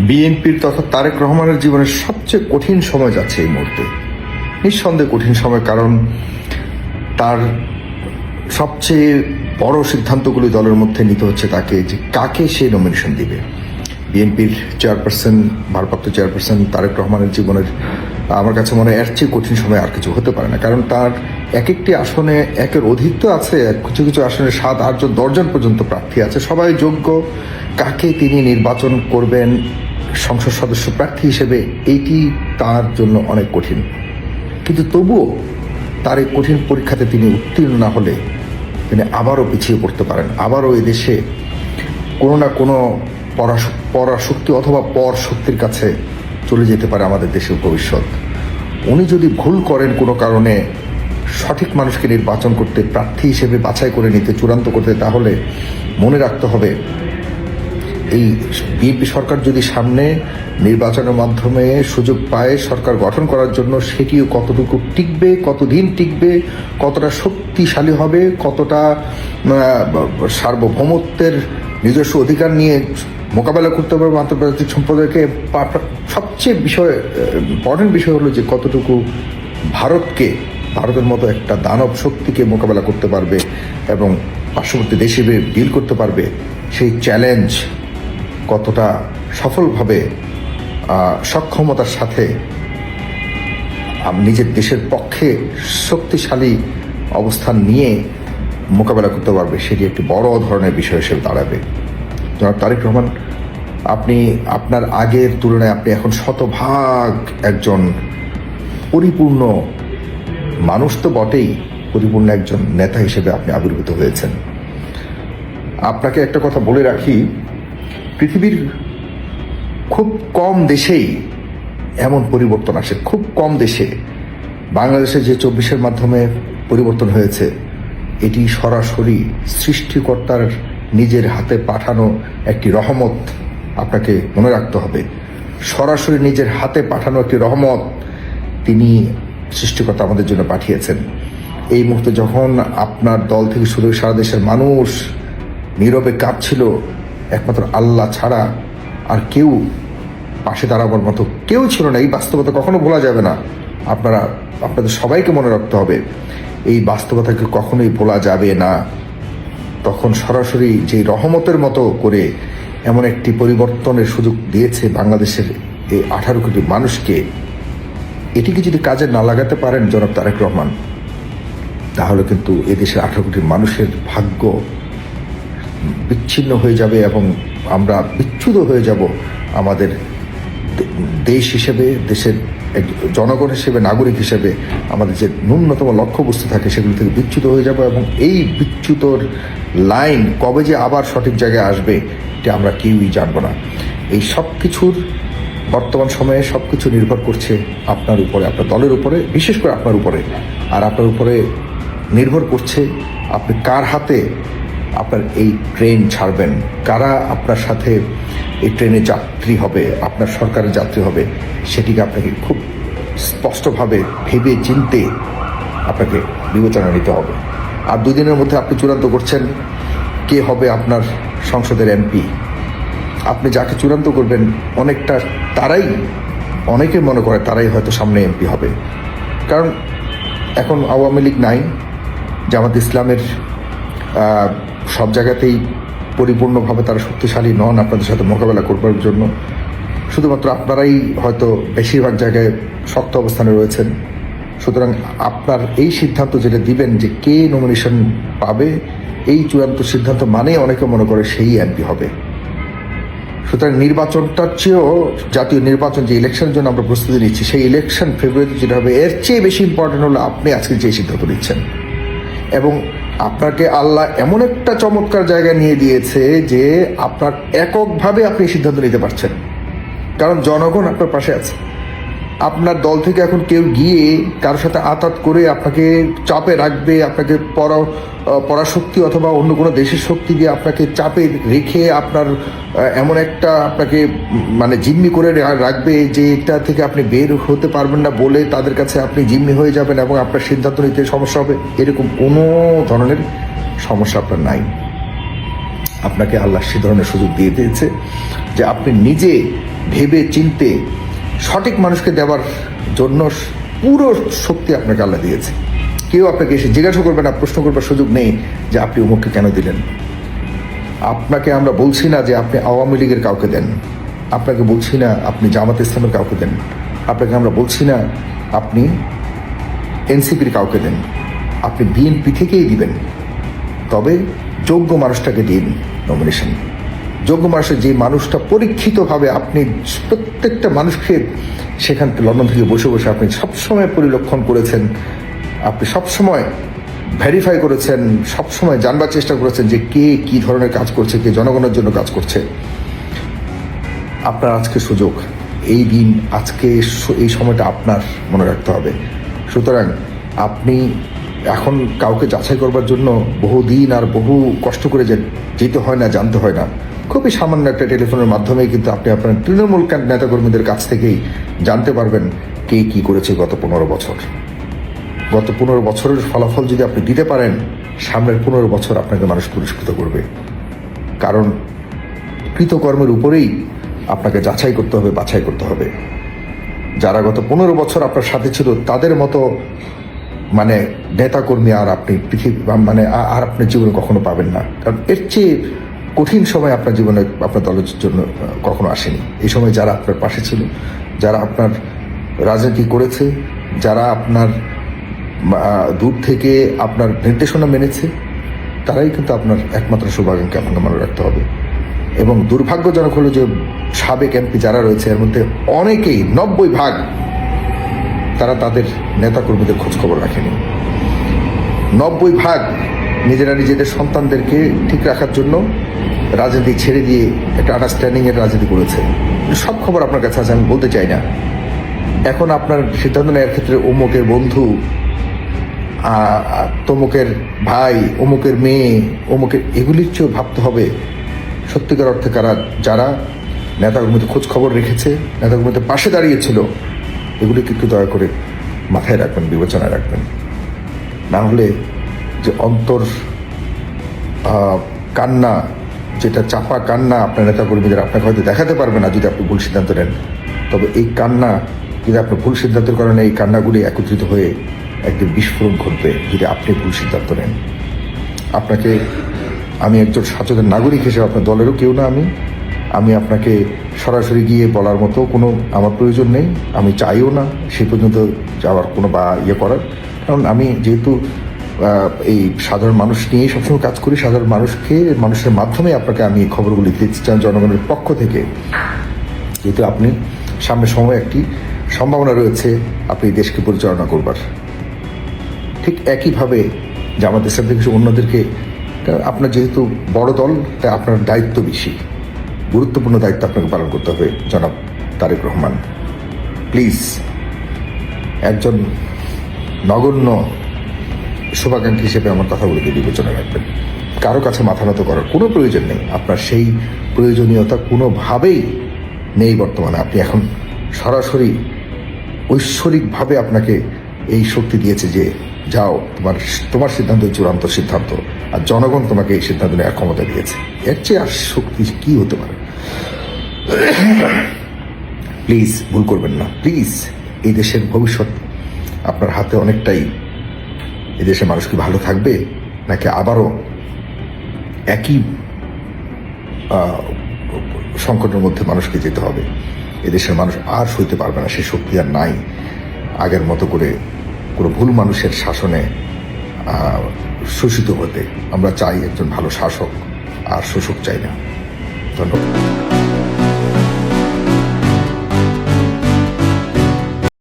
বিএনপির তথা তারেক রহমানের জীবনের সবচেয়ে কঠিন সময় যাচ্ছে এই মুহূর্তে। নিঃসন্দেহে কঠিন সময় কারণ তার সবচেয়ে বড় সিদ্ধান্তগুলি দলের মধ্যে নিতে হচ্ছে তাকে যে কাকে সে নমিনেশন দিবে। বিএনপির চেয়ারপারসন, ভারপ্রাপ্ত চেয়ারপারসন তারেক রহমানের জীবনের, আমার কাছে মনে হয় এর চেয়ে কঠিন সময় আর কিছু হতে পারে না। কারণ তার এক একটি আসনে একের অধিক তো আছে কিছু কিছু আসনে সাত আটজন দশজন পর্যন্ত প্রার্থী আছে। সবাই যোগ্য। কাকে তিনি নির্বাচন করবেন সংসদ সদস্য প্রার্থী হিসেবে এইটি তার জন্য অনেক কঠিন। কিন্তু তবুও তার এই কঠিন পরীক্ষাতে তিনি উত্তীর্ণ না হলে তিনি আবারও পিছিয়ে পড়তে পারেন। আবারও এদেশে কোনো না কোনো পরাশ- পরাশক্তি অথবা পর শক্তির কাছে চলে যেতে পারে আমাদের দেশের ভবিষ্যৎ। উনি যদি ভুল করেন কোনো কারণে সঠিক মানুষকে নির্বাচন করতে প্রার্থী হিসেবে বাছাই করে নিতে চূড়ান্ত করতে, তাহলে মনে রাখতে হবে এই বিএনপি সরকার যদি সামনে নির্বাচনের মাধ্যমে সুযোগ পায় সরকার গঠন করার জন্য, সেটিও কতটুকু টিকবে, কতদিন টিকবে, কতটা শক্তিশালী হবে, কতটা সার্বভৌমত্বের নিজস্ব অধিকার নিয়ে মোকাবেলা করতে পারবে আন্তর্জাতিক সম্প্রদায়কে? সবচেয়ে বিষয় ইম্পর্টেন্ট বিষয় হলো যে কতটুকু ভারতকে, ভারতের মতো একটা দানব শক্তিকে মোকাবেলা করতে পারবে এবং পার্শ্ববর্তী দেশ ডিল করতে পারবে, সেই চ্যালেঞ্জ কতটা সফলভাবে সক্ষমতার সাথে নিজের দেশের পক্ষে শক্তিশালী অবস্থান নিয়ে মোকাবেলা করতে পারবে, সেটি একটি বড় ধরনের বিষয় হিসেবে দাঁড়াবে। জনাব তারেক রহমান, আপনি, আপনার আগের তুলনায় আপনি এখন শতভাগ একজন পরিপূর্ণ মানুষ তো বটেই, পরিপূর্ণ একজন নেতা হিসেবে আপনি আবির্ভূত হয়েছেন। আপনাকে একটা কথা বলে রাখি পৃথিবীর খুব কম দেশেই এমন পরিবর্তন আসে। খুব কম দেশে বাংলাদেশে যে চব্বিশের মাধ্যমে পরিবর্তন হয়েছে, এটি সরাসরি সৃষ্টিকর্তার নিজের হাতে পাঠানো একটি রহমত আপনাকে মনে রাখতে হবে। সরাসরি নিজের হাতে পাঠানো একটি রহমত তিনি সৃষ্টিকর্তা আমাদের জন্য পাঠিয়েছেন। এই মুহূর্তে যখন আপনার দল থেকে শুরু সারা দেশের মানুষ নীরবে কাঁপছিল একমাত্র আল্লাহ ছাড়া আর কেউ পাশে দাঁড়াবার মতো কেউ ছিল না। এই বাস্তবতা কখনো ভোলা যাবে না। আপনারা, আপনাদের সবাইকে মনে রাখতে হবে, এই বাস্তবতাকে কখনোই ভোলা যাবে না। তখন সরাসরি যে রহমতের মতো করে এমন একটি পরিবর্তনের সুযোগ দিয়েছে বাংলাদেশের এই আঠারো কোটি মানুষকে, এটিকে যদি কাজে না লাগাতে পারেন জনাব তারেক রহমান, তাহলে কিন্তু এদেশের আঠারো কোটি মানুষের ভাগ্য বিচ্ছিন্ন হয়ে যাবে এবং আমরা বিচ্ছুত হয়ে যাব আমাদের দেশ হিসেবে, দেশের জনগণ হিসেবে, নাগরিক হিসেবে, আমাদের যে ন্যূনতম লক্ষ্যবস্তু থাকে সেগুলো থেকে বিচ্যুত হয়ে যাব এবং এই বিচ্যুতর লাইন কবে যে আবার সঠিক জায়গায় আসবে, এটা আমরা কেউই জানব না। এই সব কিছুর বর্তমান সময়ে সব কিছু নির্ভর করছে আপনার উপরে, আপনার দলের উপরে, বিশেষ করে আপনার উপরে। আর আপনার উপরে নির্ভর করছে আপনি কার হাতে আপনার এই ট্রেন ছাড়বেন। কারা আপনার সাথে এই ট্রেনে যাত্রী হবে, আপনার সরকারের যাত্রী হবে, সেটিকে আপনাকে খুব স্পষ্টভাবে ভেবে চিনতে আপনাকে বিবেচনা নিতে হবে। আর দুদিনের মধ্যে আপনি চূড়ান্ত করছেন কে হবে আপনার সংসদের এমপি। আপনি যাকে চূড়ান্ত করবেন, অনেকটা তারাই, অনেকে মনে করে তারাই হয়তো সামনে এমপি হবে। কারণ এখন আওয়ামী লীগ নাই, জামাত ইসলামের সব জায়গাতেই পরিপূর্ণভাবে তারা শক্তিশালী নন আপনাদের সাথে মোকাবেলা করবার জন্য। শুধুমাত্র আপনারাই হয়তো বেশিরভাগ জায়গায় শক্ত অবস্থানে রয়েছেন। সুতরাং আপনার এই সিদ্ধান্ত যেটা দিবেন যে কে নমিনেশন পাবে, এই চূড়ান্ত সিদ্ধান্ত মানে অনেকে মনে করে সেই এমপি হবে। সুতরাং নির্বাচনটার চেয়েও জাতীয় নির্বাচন যে ইলেকশনের জন্য আমরা প্রস্তুতি নিচ্ছি, সেই ইলেকশন ফেব্রুয়ারিতে যেটা হবে, এর চেয়ে বেশি ইম্পর্টেন্ট হলো আপনি আজকে যে সিদ্ধান্ত নিচ্ছেন। এবং আপনাকে আল্লাহ এমন একটা চমৎকার জায়গা নিয়ে দিয়েছে যে আপনার এককভাবে আপনি সিদ্ধান্ত নিতে পারছেন। কারণ জনগণ আপনার পাশে আছে। আপনার দল থেকে এখন কেউ গিয়ে কারোর সাথে আতাত করে আপনাকে চাপে রাখবে, আপনাকে পড়া পরাশক্তি অথবা অন্য কোনো দেশের শক্তি দিয়ে আপনাকে চাপে রেখে আপনার এমন একটা আপনাকে মানে জিম্মি করে রাখবে যে এটা থেকে আপনি বের হতে পারবেন না বলে তাদের কাছে আপনি জিম্মি হয়ে যাবেন এবং আপনার সিদ্ধান্ত নিতে সমস্যা হবে। এরকম কোনো ধরনের সমস্যা আপনার নাই। আপনাকে আল্লাহ সে ধরনের সুযোগ দিয়ে দিয়েছে যে আপনি নিজে ভেবে চিনতে সঠিক মানুষকে দেওয়ার জন্য পুরো শক্তি আপনাকে আল্লাহ দিয়েছে। কেউ আপনাকে এসে জিজ্ঞাসা করবে না, প্রশ্ন করবার সুযোগ নেই যে আপনি অমুককে কেন দিলেন। আপনাকে আমরা বলছি না যে আপনি আওয়ামী লীগের কাউকে দেন। আপনাকে বলছি না আপনি জামাত ইসলামের কাউকে দেন। আপনাকে আমরা বলছি না আপনি এনসিপির কাউকে দেন। আপনি বিএনপি থেকেই দিবেন। তবে যোগ্য মানুষটাকে দিন নমিনেশন যোগ্য মানুষের যে মানুষটা পরীক্ষিতভাবে আপনি প্রত্যেকটা মানুষকে সেখান থেকে লন্ডন থেকে বসে বসে আপনি সবসময় পরিলক্ষণ করেছেন, আপনি সবসময় ভেরিফাই করেছেন, সবসময় জানবার চেষ্টা করেছেন যে কে কি ধরনের কাজ করছে, কে জনগণের জন্য কাজ করছে। আপনার আজকে সুযোগ, এই দিন, আজকে এই সময়টা আপনার মনে রাখতে হবে। সুতরাং আপনি এখন কাউকে যাচাই করবার জন্য বহু দিন আর বহু কষ্ট করে যেতে হয় না, জানতে হয় না। খুবই সামান্য একটা টেলিফোনের মাধ্যমে কিন্তু আপনি আপনার তৃণমূল নেতাকর্মীদের কাছ থেকেই জানতে পারবেন কে কি করেছে গত পনেরো বছর। গত পনেরো বছরের ফলাফল যদি আপনি দিতে পারেন, সামনের পনেরো বছর আপনাকে মানুষ পুরস্কৃত করবে। কারণ কৃতকর্মের উপরেই আপনাকে যাচাই করতে হবে, বাছাই করতে হবে। যারা গত পনেরো বছর আপনার সাথে ছিল, তাদের মতো মানে নেতাকর্মী আর আপনি পৃথিবী মানে আর আপনার জীবনে কখনো পাবেন না। কারণ এর চেয়ে কঠিন সময় আপনার জীবনে আপনার দলের জন্য কখনো আসেনি। এই সময় যারা আপনার পাশে ছিল, যারা আপনার রাজনীতি করেছে, যারা আপনার দূর থেকে আপনার নির্দেশনা মেনেছে, তারাই কিন্তু আপনার একমাত্র সৌভাগ্যকে আপনাকে মনে রাখতে হবে। এবং দুর্ভাগ্যজনক হলো যে সাবেক এমপি যারা রয়েছে, এর মধ্যে অনেকেই, নব্বই ভাগ, তারা তাদের নেতাকর্মীদের খোঁজ খবর রাখেনি। নব্বই ভাগ নিজেরা নিজেদের সন্তানদেরকে ঠিক রাখার জন্য রাজনীতি ছেড়ে দিয়ে একটা আন্ডারস্ট্যান্ডিং এর রাজনীতি করেছে। সব খবর আপনার কাছে আছে, আমি বলতে চাই না। এখন আপনার সিদ্ধান্ত নেওয়ার ক্ষেত্রে অমুকের বন্ধু তমুকের ভাই, অমুকের মেয়ে, অমুকের এগুলির চেয়েও ভাবতে হবে, সত্যিকার অর্থে কারা, যারা নেতাকর্মীদের খোঁজ খবর রেখেছে, নেতাকর্মীদের পাশে দাঁড়িয়েছিল, এগুলিকে একটু দয়া করে মাথায় রাখবেন, বিবেচনায় রাখবেন। না হলে যে অন্তর কান্না, যেটা চাপা কান্না আপনার নেতাকর্মীদের আপনাকে হয়তো দেখাতে পারবে না যদি আপনি ভুল সিদ্ধান্ত নেন। তবে এই কান্না, যদি আপনি ভুল সিদ্ধান্তের কারণে এই কান্নাগুলি একত্রিত হয়ে একদিন বিস্ফোরণ ঘটবে, যদি আপনি ভুল সিদ্ধান্ত নেন। আপনাকে আমি একজন সচেতন নাগরিক হিসেবে আপনার দলেরও কেউ না আমি। আমি আপনাকে সরাসরি গিয়ে বলার মতো কোনো আমার প্রয়োজন নেই। আমি চাইও না সে পর্যন্ত যাওয়ার কোনো বা ইয়ে করার। কারণ আমি যেহেতু এই সাধারণ মানুষ নিয়েই সবসময় কাজ করি। সাধারণ মানুষকে, মানুষের মাধ্যমে আপনাকে আমি এই খবরগুলি দিতে চান জনগণের পক্ষ থেকে। যেহেতু আপনি সামনে সময় একটি সম্ভাবনা রয়েছে, আপনি দেশকে পরিচালনা করবার। ঠিক একইভাবে জামাত ইসলাম থেকে অন্যদেরকে আপনার যেহেতু বড় দল, তাই আপনার দায়িত্ব বেশি। গুরুত্বপূর্ণ দায়িত্ব আপনাকে পালন করতে হবে, জনাব তারেক রহমান। প্লিজ, একজন নগণ্য শুভাকাঙ্ক্ষী হিসেবে আমার কথাগুলোকে বিবেচনা রাখবেন। কারও কাছে মাথা নত করার কোনো প্রয়োজন নেই। আপনার সেই প্রয়োজনীয়তা কোনোভাবেই নেই বর্তমানে। আপনি এখন সরাসরি ঐশ্বরিকভাবে আপনাকে এই শক্তি দিয়েছে যে, যাও, তোমার তোমার সিদ্ধান্ত চূড়ান্ত সিদ্ধান্ত। আর জনগণ তোমাকে এই সিদ্ধান্ত নেওয়ার ক্ষমতা দিয়েছে। এর চেয়ে আর শক্তি কি হতে পারে? প্লিজ, ভুল করবেন না। প্লিজ, এই দেশের ভবিষ্যৎ আপনার হাতে অনেকটাই এই দেশের মানুষ কি ভালো থাকবে? নাকি আবারও একই সংকটের মধ্যে মানুষকে যেতে হবে? এদেশের মানুষ আর সইতে পারবে না, সে শক্তি আর নাই। আগের মতো করে কোনো ভুল মানুষের শাসনে শোষিত হতে আমরা চাই একজন ভালো শাসক, আর শোষক চাই না। ধন্যবাদ।